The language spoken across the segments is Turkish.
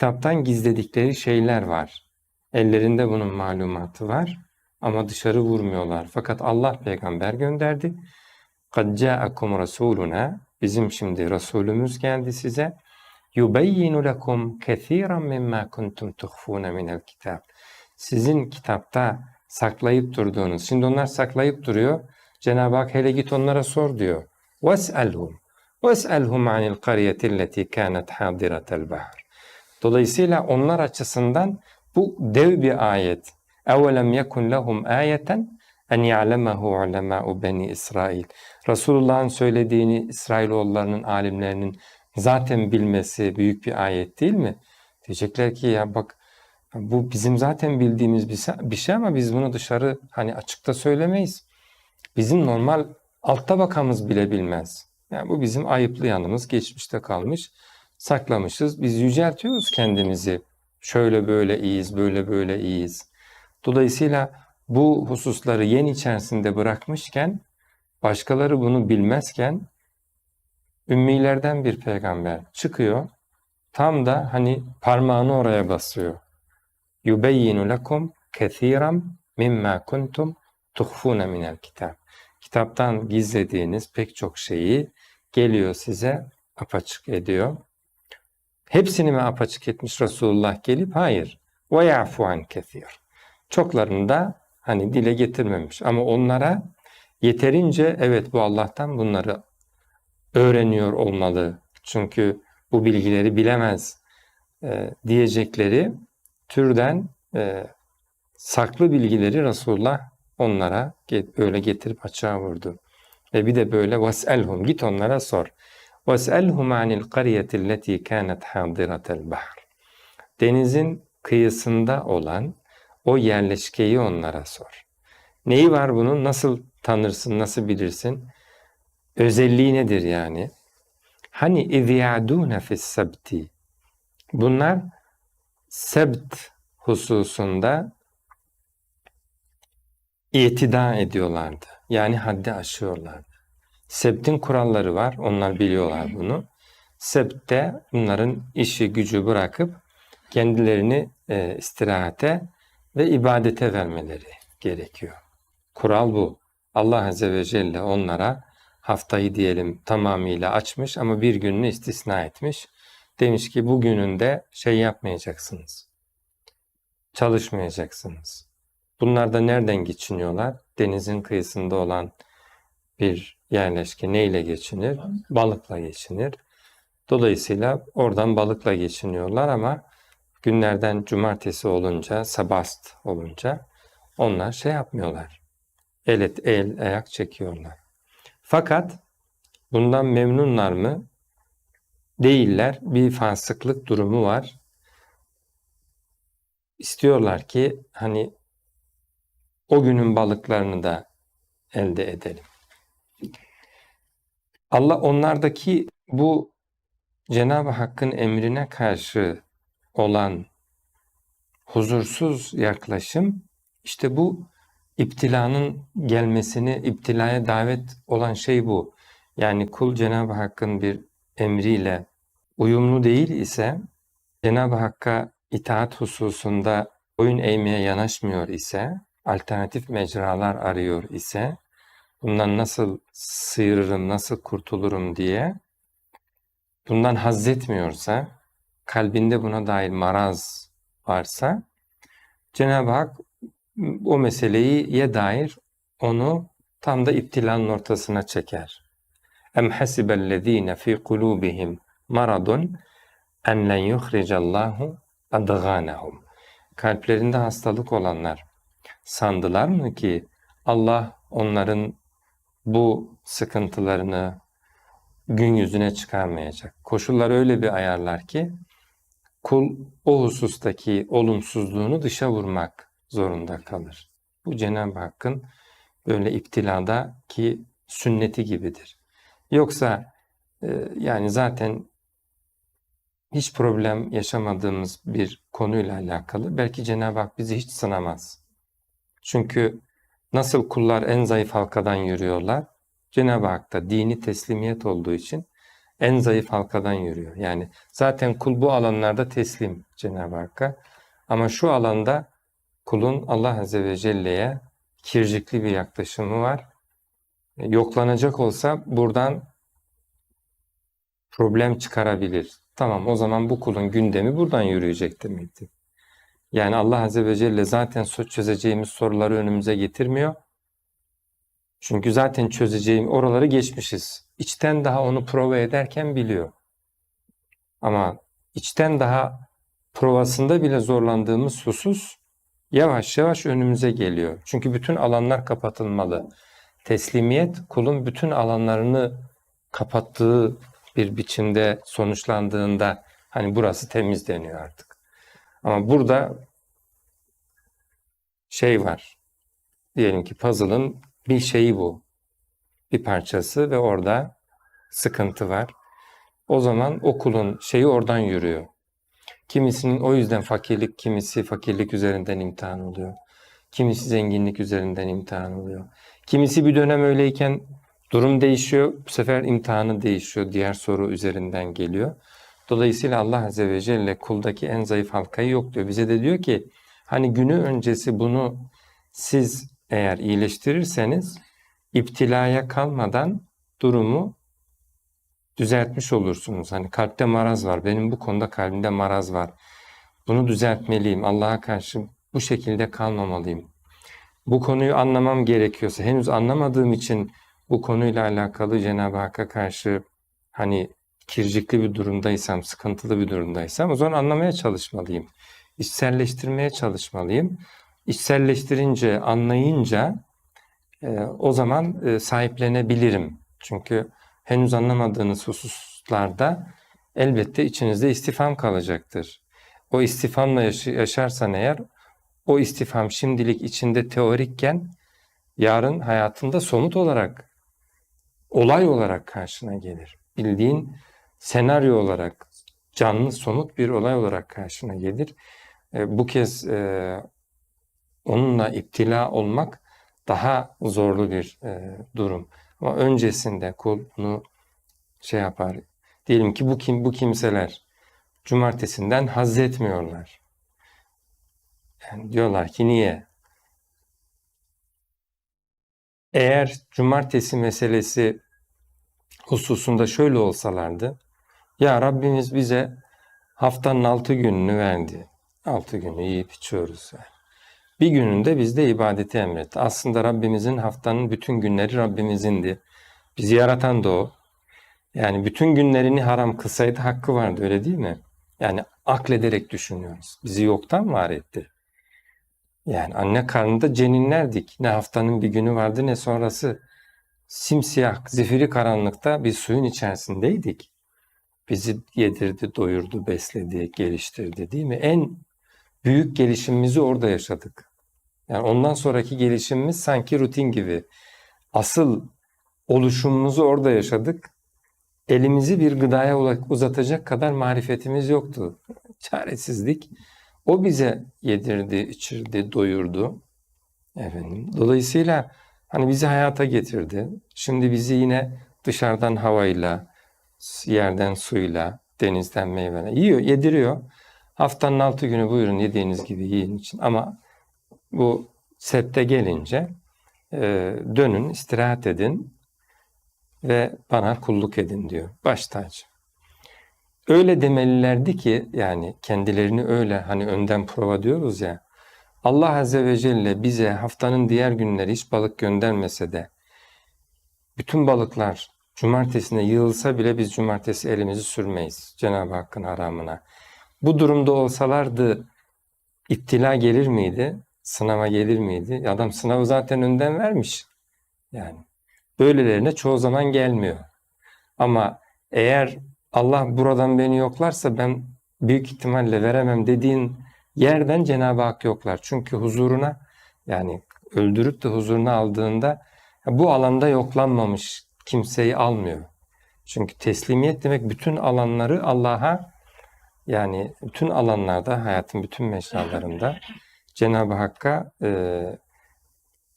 kitaptan gizledikleri şeyler var. Ellerinde bunun malumatı var ama dışarı vurmuyorlar. Fakat Allah peygamber gönderdi. قَدْ جَاءَكُمْ رَسُولُنَا Bizim şimdi Resulümüz geldi size. يُبَيِّنُ لَكُمْ كَثِيرًا مِمَّا كُنْتُمْ تُخْفُونَ مِنَ الْكِتَابِ Sizin kitapta saklayıp durduğunuz, şimdi onlar saklayıp duruyor. Cenab-ı Hak hele git onlara sor diyor. وَاسْأَلْهُمْ وَاسْأَلْهُمْ عَنِ الْقَرْيَةِ الَّتِي كَانَتْ حَاضِرَةَ الْبَحْرِ Dolayısıyla onlar açısından bu dev bir ayet. اَوَلَمْ يَكُنْ لَهُمْ آيَةً en ya'lemahu ulemâ'u beni İsrail. Resulullah'ın söylediğini İsrailoğullarının alimlerinin zaten bilmesi büyük bir ayet değil mi? Diyecekler ki ya bak bu bizim zaten bildiğimiz bir şey ama biz bunu dışarı hani açıkta söylemeyiz. Bizim normal alt tabakamız bile bilmez. Yani bu bizim ayıplı yanımız geçmişte kalmış. saklamışız. Biz yüceltiyoruz kendimizi. Şöyle böyle iyiyiz, böyle böyle iyiyiz. Dolayısıyla bu hususları yen içerisinde bırakmışken, başkaları bunu bilmezken ümmilerden bir peygamber çıkıyor. Tam da hani parmağını oraya basıyor. Yubeyyinu lekum kethiram mimma kuntum tuhfune minel kitab. Kitaptan gizlediğiniz pek çok şeyi geliyor size apaçık ediyor. Hepsini mi apaçık etmiş Resulullah gelip? Hayır. Ve yafu an kethir. Çoklarını da hani dile getirmemiş. Ama onlara yeterince evet bu Allah'tan bunları öğreniyor olmalı. Çünkü bu bilgileri bilemez e, diyecekleri türden e, saklı bilgileri Resulullah onlara öyle getirip açığa vurdu. Ve bir de böyle vaselhum git onlara sor. وَاسْأَلْهُمْ عَنِ الْقَرْيَةِ الَّتِي كَانَتْ حَاضِرَةَ الْبَحْرِ Denizin kıyısında olan o yerleşkeyi onlara sor. Neyi var bunun? Nasıl tanırsın, nasıl bilirsin? Özelliği nedir yani? Hani اِذْيَعْدُونَ فِي السَّبْتِ Bunlar sebt hususunda itida ediyorlardı. Yani haddi aşıyorlardı. Sebtin kuralları var. Onlar biliyorlar bunu. Sebtte bunların işi gücü bırakıp kendilerini e, istirahate ve ibadete vermeleri gerekiyor. Kural bu. Allah Azze ve Celle onlara haftayı diyelim tamamıyla açmış ama bir gününü istisna etmiş. Demiş ki bugününde şey yapmayacaksınız. Çalışmayacaksınız. Bunlar da nereden geçiniyorlar? Denizin kıyısında olan bir yerleşke neyle geçinir? Balıkla geçinir. Dolayısıyla oradan balıkla geçiniyorlar ama günlerden cumartesi olunca, sabast olunca onlar şey yapmıyorlar. El, et, el ayak çekiyorlar. Fakat bundan memnunlar mı? Değiller. Bir fasıklık durumu var. İstiyorlar ki hani o günün balıklarını da elde edelim. Allah onlardaki bu Cenab-ı Hakk'ın emrine karşı olan huzursuz yaklaşım işte bu iptilanın gelmesini, iptilaya davet olan şey bu. Yani kul Cenab-ı Hakk'ın bir emriyle uyumlu değil ise, Cenab-ı Hakk'a itaat hususunda oyun eğmeye yanaşmıyor ise, alternatif mecralar arıyor ise, bundan nasıl sıyırırım, nasıl kurtulurum diye bundan haz etmiyorsa, kalbinde buna dair maraz varsa, Cenab-ı Hak o meseleyi ye dair onu tam da iptilanın ortasına çeker. Em hasibellezine fi kulubihim maradun en len yuhricallahu adgânehum. Kalplerinde hastalık olanlar sandılar mı ki Allah onların bu sıkıntılarını gün yüzüne çıkarmayacak. Koşullar öyle bir ayarlar ki kul o husustaki olumsuzluğunu dışa vurmak zorunda kalır. Bu Cenab-ı Hakk'ın böyle iptilada ki sünneti gibidir. Yoksa e, yani zaten hiç problem yaşamadığımız bir konuyla alakalı belki Cenab-ı Hak bizi hiç sınamaz. Çünkü nasıl kullar en zayıf halkadan yürüyorlar, Cenab-ı Hak da dini teslimiyet olduğu için en zayıf halkadan yürüyor. Yani zaten kul bu alanlarda teslim Cenab-ı Hakk'a. Ama şu alanda kulun Allah Azze ve Celle'ye kircikli bir yaklaşımı var. E, Yoklanacak olsa buradan problem çıkarabilir. Tamam o zaman bu kulun gündemi buradan yürüyecek demektir. Yani Allah Azze ve Celle zaten çözeceğimiz soruları önümüze getirmiyor. Çünkü zaten çözeceğim oraları geçmişiz. İçten daha onu prova ederken biliyor. Ama içten daha provasında bile zorlandığımız husus yavaş yavaş önümüze geliyor. Çünkü bütün alanlar kapatılmalı. Teslimiyet kulun bütün alanlarını kapattığı bir biçimde sonuçlandığında hani burası temiz deniyor artık. Ama burada şey var. Diyelim ki puzzle'ın bir şeyi bu. Bir parçası ve orada sıkıntı var. O zaman okulun şeyi oradan yürüyor. Kimisinin o yüzden fakirlik, kimisi fakirlik üzerinden imtihan oluyor. Kimisi zenginlik üzerinden imtihan oluyor. Kimisi bir dönem öyleyken durum değişiyor. Bu sefer imtihanı değişiyor. Diğer soru üzerinden geliyor. Dolayısıyla Allah Azze ve Celle kuldaki en zayıf halkayı yok diyor. Bize de diyor ki hani günü öncesi bunu siz eğer iyileştirirseniz iptilaya kalmadan durumu düzeltmiş olursunuz. Hani kalpte maraz var. Benim bu konuda kalbimde maraz var. Bunu düzeltmeliyim. Allah'a karşı bu şekilde kalmamalıyım. Bu konuyu anlamam gerekiyorsa henüz anlamadığım için bu konuyla alakalı Cenab-ı Hakk'a karşı hani kircikli bir durumdaysam, sıkıntılı bir durumdaysam o zaman anlamaya çalışmalıyım. İçselleştirmeye çalışmalıyım. İçselleştirince, anlayınca e, o zaman e, sahiplenebilirim. Çünkü henüz anlamadığınız hususlarda elbette içinizde istifam kalacaktır. O istifamla yaşı- yaşarsan eğer o istifam şimdilik içinde teorikken yarın hayatında somut olarak olay olarak karşına gelir. Bildiğin senaryo olarak canlı somut bir olay olarak karşına gelir. E, bu kez e, onunla iptila olmak daha zorlu bir e, durum. Ama öncesinde kul bunu şey yapar. Diyelim ki bu kim bu kimseler cumartesinden haz etmiyorlar. Yani diyorlar ki niye? Eğer cumartesi meselesi hususunda şöyle olsalardı, ya Rabbimiz bize haftanın altı gününü verdi. Altı günü yiyip içiyoruz. Yani. Bir gününde bizde ibadeti emretti. Aslında Rabbimizin haftanın bütün günleri Rabbimizindi. Bizi yaratan da o. Yani bütün günlerini haram kılsaydı hakkı vardı öyle değil mi? Yani aklederek düşünüyoruz. Bizi yoktan var etti. Yani anne karnında ceninlerdik. Ne haftanın bir günü vardı ne sonrası. Simsiyah, zifiri karanlıkta bir suyun içerisindeydik. Bizi yedirdi, doyurdu, besledi, geliştirdi değil mi? En büyük gelişimimizi orada yaşadık. Yani ondan sonraki gelişimimiz sanki rutin gibi. Asıl oluşumumuzu orada yaşadık. Elimizi bir gıdaya uzatacak kadar marifetimiz yoktu. Çaresizlik. O bize yedirdi, içirdi, doyurdu. Efendim. Dolayısıyla hani bizi hayata getirdi. Şimdi bizi yine dışarıdan havayla, yerden suyla, denizden meyveyle yiyor, yediriyor. Haftanın altı günü buyurun yediğiniz gibi yiyin için. Ama bu septe gelince e, dönün, istirahat edin ve bana kulluk edin diyor. Baş tacı. Öyle demelilerdi ki yani kendilerini öyle hani önden prova diyoruz ya. Allah Azze ve Celle bize haftanın diğer günleri hiç balık göndermese de bütün balıklar cumartesine yığılsa bile biz cumartesi elimizi sürmeyiz Cenab-ı Hakk'ın haramına. Bu durumda olsalardı iptila gelir miydi? Sınava gelir miydi? Adam sınavı zaten önden vermiş. Yani böylelerine çoğu zaman gelmiyor. Ama eğer Allah buradan beni yoklarsa ben büyük ihtimalle veremem dediğin yerden Cenab-ı Hak yoklar. Çünkü huzuruna yani öldürüp de huzuruna aldığında bu alanda yoklanmamış kimseyi almıyor. Çünkü teslimiyet demek bütün alanları Allah'a yani bütün alanlarda hayatın bütün mecralarında Cenab-ı Hakk'a e,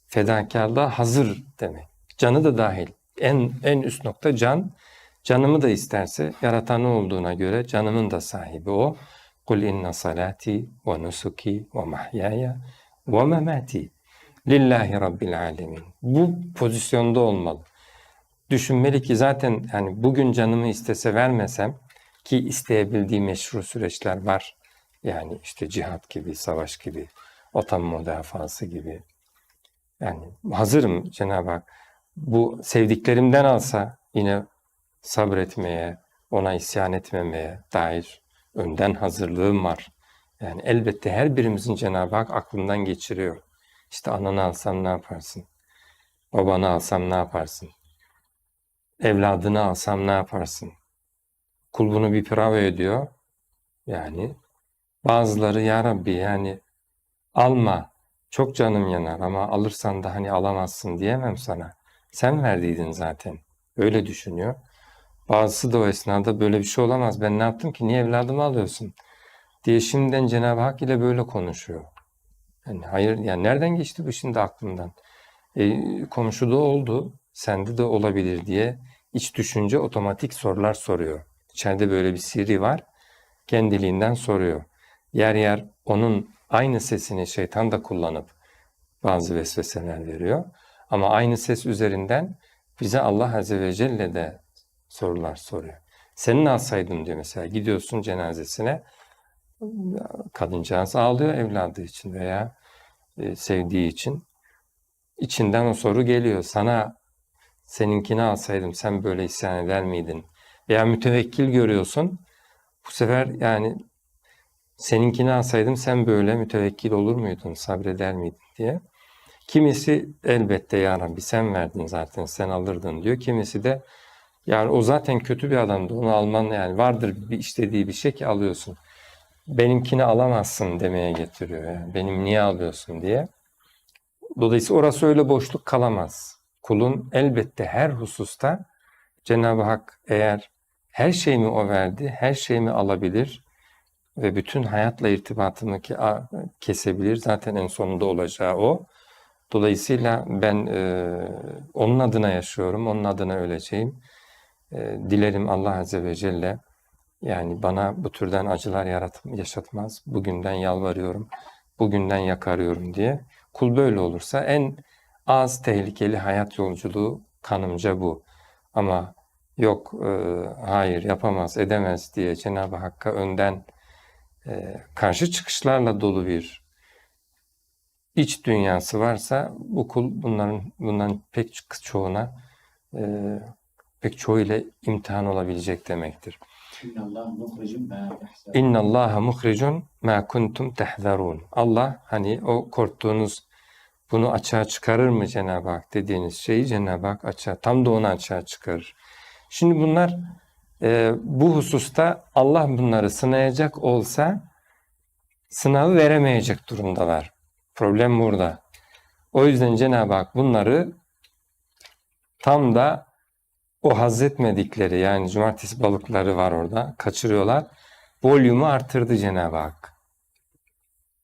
fedakarlığa hazır demek. Canı da dahil. En en üst nokta can. Canımı da isterse yaratanı olduğuna göre canımın da sahibi o. Kul inna salati ve nusuki ve mahyaya ve memati lillahi rabbil alemin. Bu pozisyonda olmalı. Düşünmeli ki zaten yani bugün canımı istese vermesem ki isteyebildiği meşru süreçler var. Yani işte cihat gibi, savaş gibi, vatan müdafası gibi. Yani hazırım Cenab-ı Hak. Bu sevdiklerimden alsa yine sabretmeye, ona isyan etmemeye dair önden hazırlığım var. Yani elbette her birimizin Cenab-ı Hak aklından geçiriyor. İşte ananı alsam ne yaparsın? Babanı alsam ne yaparsın? Evladını alsam ne yaparsın? Kul bunu bir prava ediyor. Yani bazıları ya Rabbi yani alma çok canım yanar ama alırsan da hani alamazsın diyemem sana. Sen verdiydin zaten. Öyle düşünüyor. Bazısı da o esnada böyle bir şey olamaz. Ben ne yaptım ki? Niye evladımı alıyorsun? Diye şimdiden Cenab-ı Hak ile böyle konuşuyor. Yani hayır, yani nereden geçti bu şimdi aklımdan? E, komşuda oldu, sende de olabilir diye iç düşünce otomatik sorular soruyor. İçeride böyle bir siri var. Kendiliğinden soruyor. Yer yer onun aynı sesini şeytan da kullanıp bazı vesveseler veriyor. Ama aynı ses üzerinden bize Allah Azze ve Celle de sorular soruyor. Senin alsaydın diyor mesela gidiyorsun cenazesine kadıncağız ağlıyor evladı için veya e, sevdiği için. İçinden o soru geliyor. Sana seninkini alsaydım sen böyle isyan eder miydin? Veya mütevekkil görüyorsun. Bu sefer yani seninkini alsaydım sen böyle mütevekkil olur muydun, sabreder miydin diye. Kimisi elbette ya Rabbi sen verdin zaten sen alırdın diyor. Kimisi de yani o zaten kötü bir adamdı onu alman yani vardır bir istediği bir şey ki alıyorsun. Benimkini alamazsın demeye getiriyor yani benim niye alıyorsun diye. Dolayısıyla orası öyle boşluk kalamaz. Kulun elbette her hususta Cenab-ı Hak eğer her şeyimi o verdi, her şeyimi alabilir ve bütün hayatla irtibatımı kesebilir. Zaten en sonunda olacağı o. Dolayısıyla ben e, onun adına yaşıyorum, onun adına öleceğim. E, dilerim Allah Azze ve Celle yani bana bu türden acılar yarat, yaşatmaz. Bugünden yalvarıyorum, bugünden yakarıyorum diye. Kul böyle olursa en az tehlikeli hayat yolculuğu kanımca bu. Ama yok e, hayır yapamaz edemez diye Cenab-ı Hakk'a önden e, karşı çıkışlarla dolu bir iç dünyası varsa bu kul bunların bundan pek çoğuna e, pek çoğuyla imtihan olabilecek demektir. İnna Allah muhricun ma kuntum tehzarun. Allah hani o korktuğunuz bunu açığa çıkarır mı Cenab-ı Hak dediğiniz şeyi Cenab-ı Hak açığa, tam da onu açığa çıkarır. Şimdi bunlar e, bu hususta Allah bunları sınayacak olsa sınavı veremeyecek durumdalar. Problem burada. O yüzden Cenab-ı Hak bunları tam da o haz etmedikleri yani cumartesi balıkları var orada kaçırıyorlar. Volümü artırdı Cenab-ı Hak.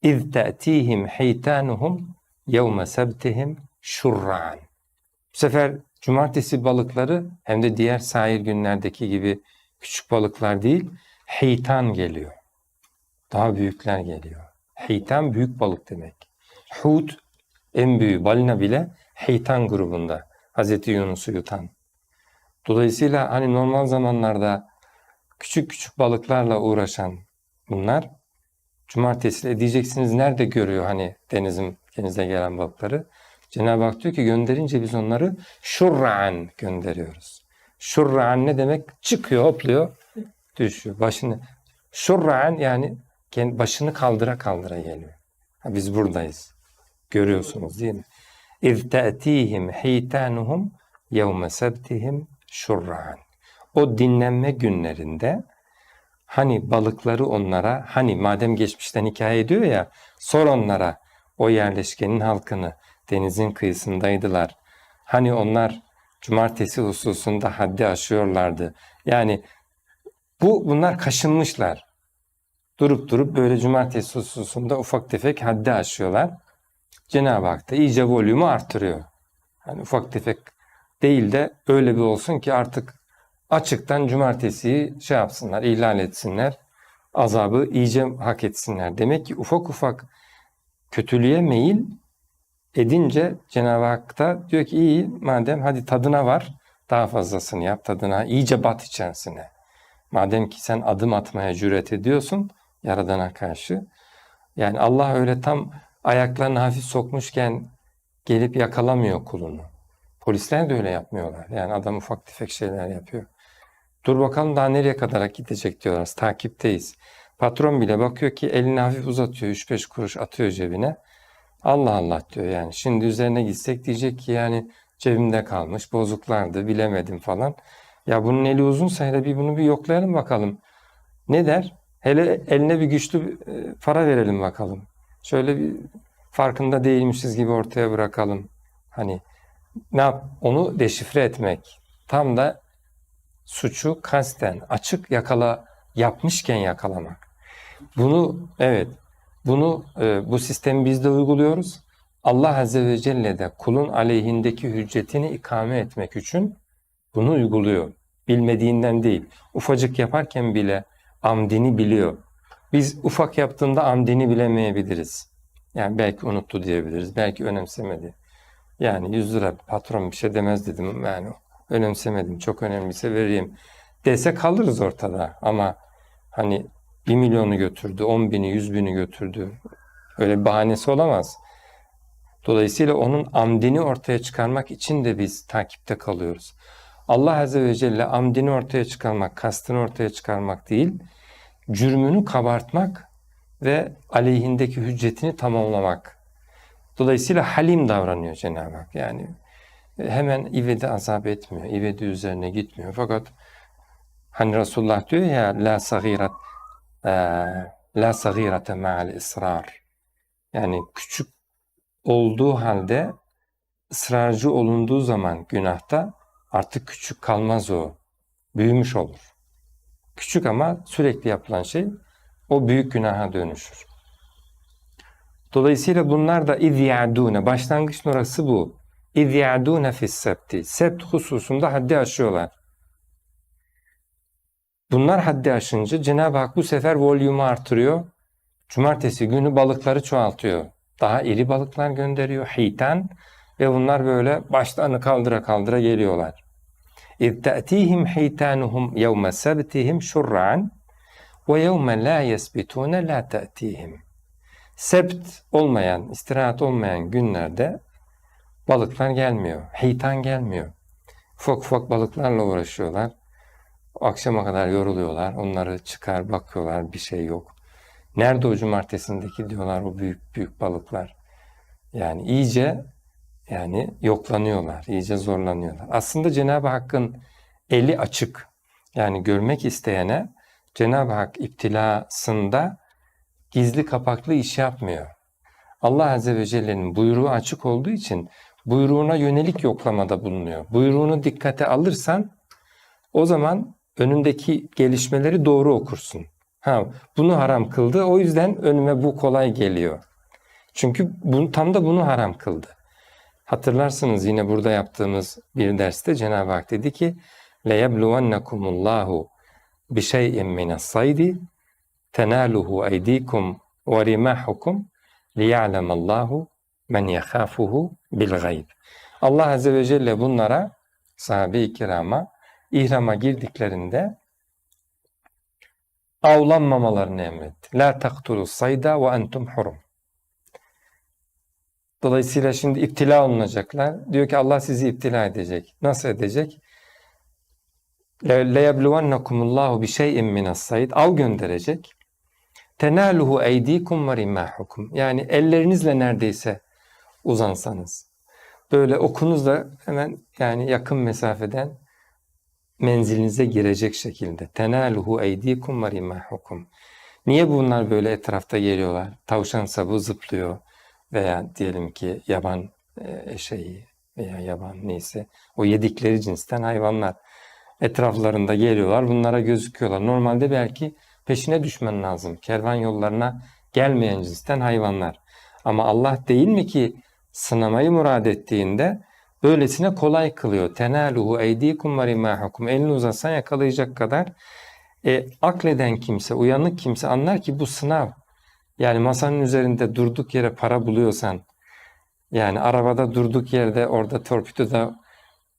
İz te'tihim heytanuhum yevme sebtihim şurran. Bu sefer cumartesi balıkları hem de diğer sahil günlerdeki gibi küçük balıklar değil, heytan geliyor. Daha büyükler geliyor. Heytan büyük balık demek. Hut en büyüğü balina bile heytan grubunda. Hazreti Yunus'u yutan. Dolayısıyla hani normal zamanlarda küçük küçük balıklarla uğraşan bunlar cumartesi diyeceksiniz nerede görüyor hani denizin denize gelen balıkları? Cenab-ı Hak diyor ki gönderince biz onları şurran gönderiyoruz. Şurran ne demek? Çıkıyor, hopluyor, düşüyor. Başını şurran yani başını kaldıra kaldıra geliyor. Ha, biz buradayız. Görüyorsunuz değil mi? İz te'tihim hitanuhum yevme sebtihim şurran. O dinlenme günlerinde hani balıkları onlara hani madem geçmişten hikaye ediyor ya sor onlara o yerleşkenin halkını denizin kıyısındaydılar. Hani onlar cumartesi hususunda haddi aşıyorlardı. Yani bu bunlar kaşınmışlar. Durup durup böyle cumartesi hususunda ufak tefek haddi aşıyorlar. Cenab-ı Hak da iyice volümü artırıyor. Yani ufak tefek değil de öyle bir olsun ki artık açıktan cumartesiyi şey yapsınlar, ihlal etsinler. Azabı iyice hak etsinler. Demek ki ufak ufak kötülüğe meyil edince Cenab-ı Hak da diyor ki iyi madem hadi tadına var daha fazlasını yap tadına iyice bat içerisine. Madem ki sen adım atmaya cüret ediyorsun Yaradan'a karşı. Yani Allah öyle tam ayaklarını hafif sokmuşken gelip yakalamıyor kulunu. Polisler de öyle yapmıyorlar. Yani adam ufak tefek şeyler yapıyor. Dur bakalım daha nereye kadar gidecek diyorlar. Takipteyiz. Patron bile bakıyor ki elini hafif uzatıyor. 3-5 kuruş atıyor cebine. Allah Allah diyor yani. Şimdi üzerine gitsek diyecek ki yani cebimde kalmış, bozuklardı, bilemedim falan. Ya bunun eli uzunsa hele bir bunu bir yoklayalım bakalım. Ne der? Hele eline bir güçlü e, para verelim bakalım. Şöyle bir farkında değilmişiz gibi ortaya bırakalım. Hani ne yap? Onu deşifre etmek. Tam da suçu kasten açık yakala yapmışken yakalamak. Bunu evet bunu e, bu sistemi biz de uyguluyoruz. Allah Azze ve Celle de kulun aleyhindeki hüccetini ikame etmek için bunu uyguluyor. Bilmediğinden değil. Ufacık yaparken bile amdini biliyor. Biz ufak yaptığında amdini bilemeyebiliriz. Yani belki unuttu diyebiliriz. Belki önemsemedi. Yani 100 lira patron bir şey demez dedim. Yani önemsemedim. Çok önemliyse vereyim. Dese kalırız ortada. Ama hani 1 milyonu götürdü, 10 bini, 100 bini götürdü. Öyle bir bahanesi olamaz. Dolayısıyla onun amdini ortaya çıkarmak için de biz takipte kalıyoruz. Allah Azze ve Celle amdini ortaya çıkarmak, kastını ortaya çıkarmak değil, cürmünü kabartmak ve aleyhindeki hüccetini tamamlamak. Dolayısıyla halim davranıyor Cenab-ı Hak. Yani hemen ivedi azap etmiyor, ivedi üzerine gitmiyor. Fakat hani Resulullah diyor ya la sagirat e, la sagirate ma'al ısrar. Yani küçük olduğu halde ısrarcı olunduğu zaman günahta artık küçük kalmaz o. Büyümüş olur. Küçük ama sürekli yapılan şey o büyük günaha dönüşür. Dolayısıyla bunlar da izyadune başlangıç norası bu. İzyadune fis septi. Sept hususunda haddi aşıyorlar. Bunlar haddi aşınca Cenab-ı Hak bu sefer volümü artırıyor. Cumartesi günü balıkları çoğaltıyor. Daha iri balıklar gönderiyor. Hitan ve bunlar böyle başlarını kaldıra kaldıra geliyorlar. اِذْ تَأْتِيهِمْ حِيتَانُهُمْ يَوْمَ سَبْتِهِمْ شُرَّعًا وَيَوْمَ لَا يَسْبِتُونَ لَا تَأْتِيهِمْ Sebt olmayan, istirahat olmayan günlerde balıklar gelmiyor. Hitan gelmiyor. Ufak ufak balıklarla uğraşıyorlar. Akşama kadar yoruluyorlar. Onları çıkar bakıyorlar bir şey yok. Nerede o cumartesindeki diyorlar o büyük büyük balıklar. Yani iyice yani yoklanıyorlar, iyice zorlanıyorlar. Aslında Cenab-ı Hakk'ın eli açık. Yani görmek isteyene Cenab-ı Hak iptilasında gizli kapaklı iş yapmıyor. Allah Azze ve Celle'nin buyruğu açık olduğu için buyruğuna yönelik yoklamada bulunuyor. Buyruğunu dikkate alırsan o zaman önündeki gelişmeleri doğru okursun. Ha, bunu haram kıldı. O yüzden önüme bu kolay geliyor. Çünkü bunu, tam da bunu haram kıldı. Hatırlarsınız yine burada yaptığımız bir derste Cenab-ı Hak dedi ki لَيَبْلُوَنَّكُمُ اللّٰهُ بِشَيْءٍ مِنَ الصَّيْدِ تَنَالُهُ اَيْد۪يكُمْ وَرِمَاحُكُمْ لِيَعْلَمَ اللّٰهُ مَنْ يَخَافُهُ بِالْغَيْبِ Allah Azze ve Celle bunlara, sahabe-i kirama, ihrama girdiklerinde avlanmamalarını emretti. La taktulu sayda ve entum hurum. Dolayısıyla şimdi iptila olunacaklar. Diyor ki Allah sizi iptila edecek. Nasıl edecek? لَيَبْلُوَنَّكُمُ اللّٰهُ بِشَيْءٍ مِنَ السَّيْدِ Av gönderecek. تَنَالُهُ اَيْد۪يكُمْ وَرِمَّاحُكُمْ Yani ellerinizle neredeyse uzansanız. Böyle okunuzla hemen yani yakın mesafeden menzilinize girecek şekilde. Tenaluhu eydikum ve rimahukum. Niye bunlar böyle etrafta geliyorlar? Tavşan sabı zıplıyor veya diyelim ki yaban eşeği veya yaban neyse o yedikleri cinsten hayvanlar etraflarında geliyorlar. Bunlara gözüküyorlar. Normalde belki peşine düşmen lazım. Kervan yollarına gelmeyen cinsten hayvanlar. Ama Allah değil mi ki sınamayı murad ettiğinde böylesine kolay kılıyor. Tenaluhu eydikum ve rimahukum. Elini uzatsan yakalayacak kadar. E, akleden kimse, uyanık kimse anlar ki bu sınav. Yani masanın üzerinde durduk yere para buluyorsan, yani arabada durduk yerde orada torpidoda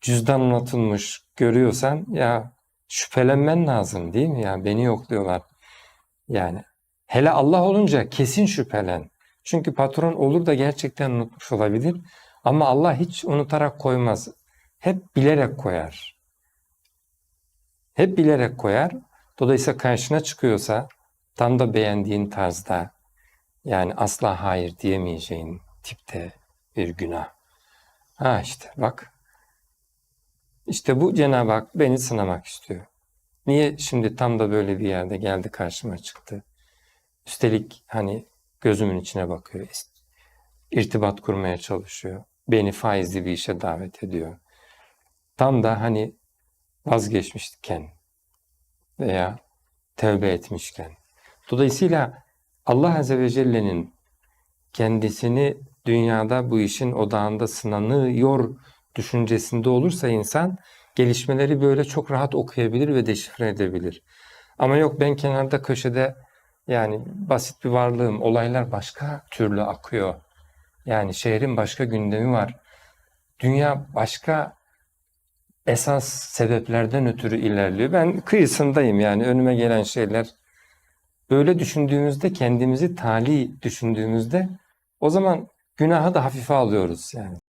cüzdan unutulmuş görüyorsan ya şüphelenmen lazım değil mi? Ya beni yokluyorlar. Yani hele Allah olunca kesin şüphelen. Çünkü patron olur da gerçekten unutmuş olabilir. Ama Allah hiç unutarak koymaz. Hep bilerek koyar. Hep bilerek koyar. Dolayısıyla karşına çıkıyorsa tam da beğendiğin tarzda yani asla hayır diyemeyeceğin tipte bir günah. Ha işte bak. İşte bu Cenab-ı Hak beni sınamak istiyor. Niye şimdi tam da böyle bir yerde geldi karşıma çıktı? Üstelik hani gözümün içine bakıyor. irtibat kurmaya çalışıyor. Beni faizli bir işe davet ediyor. Tam da hani vazgeçmişken veya tövbe etmişken. Dolayısıyla Allah Azze ve Celle'nin kendisini dünyada bu işin odağında sınanıyor düşüncesinde olursa insan gelişmeleri böyle çok rahat okuyabilir ve deşifre edebilir. Ama yok ben kenarda köşede yani basit bir varlığım, olaylar başka türlü akıyor. Yani şehrin başka gündemi var. Dünya başka esas sebeplerden ötürü ilerliyor. Ben kıyısındayım yani önüme gelen şeyler. Böyle düşündüğümüzde kendimizi tali düşündüğümüzde o zaman günahı da hafife alıyoruz yani.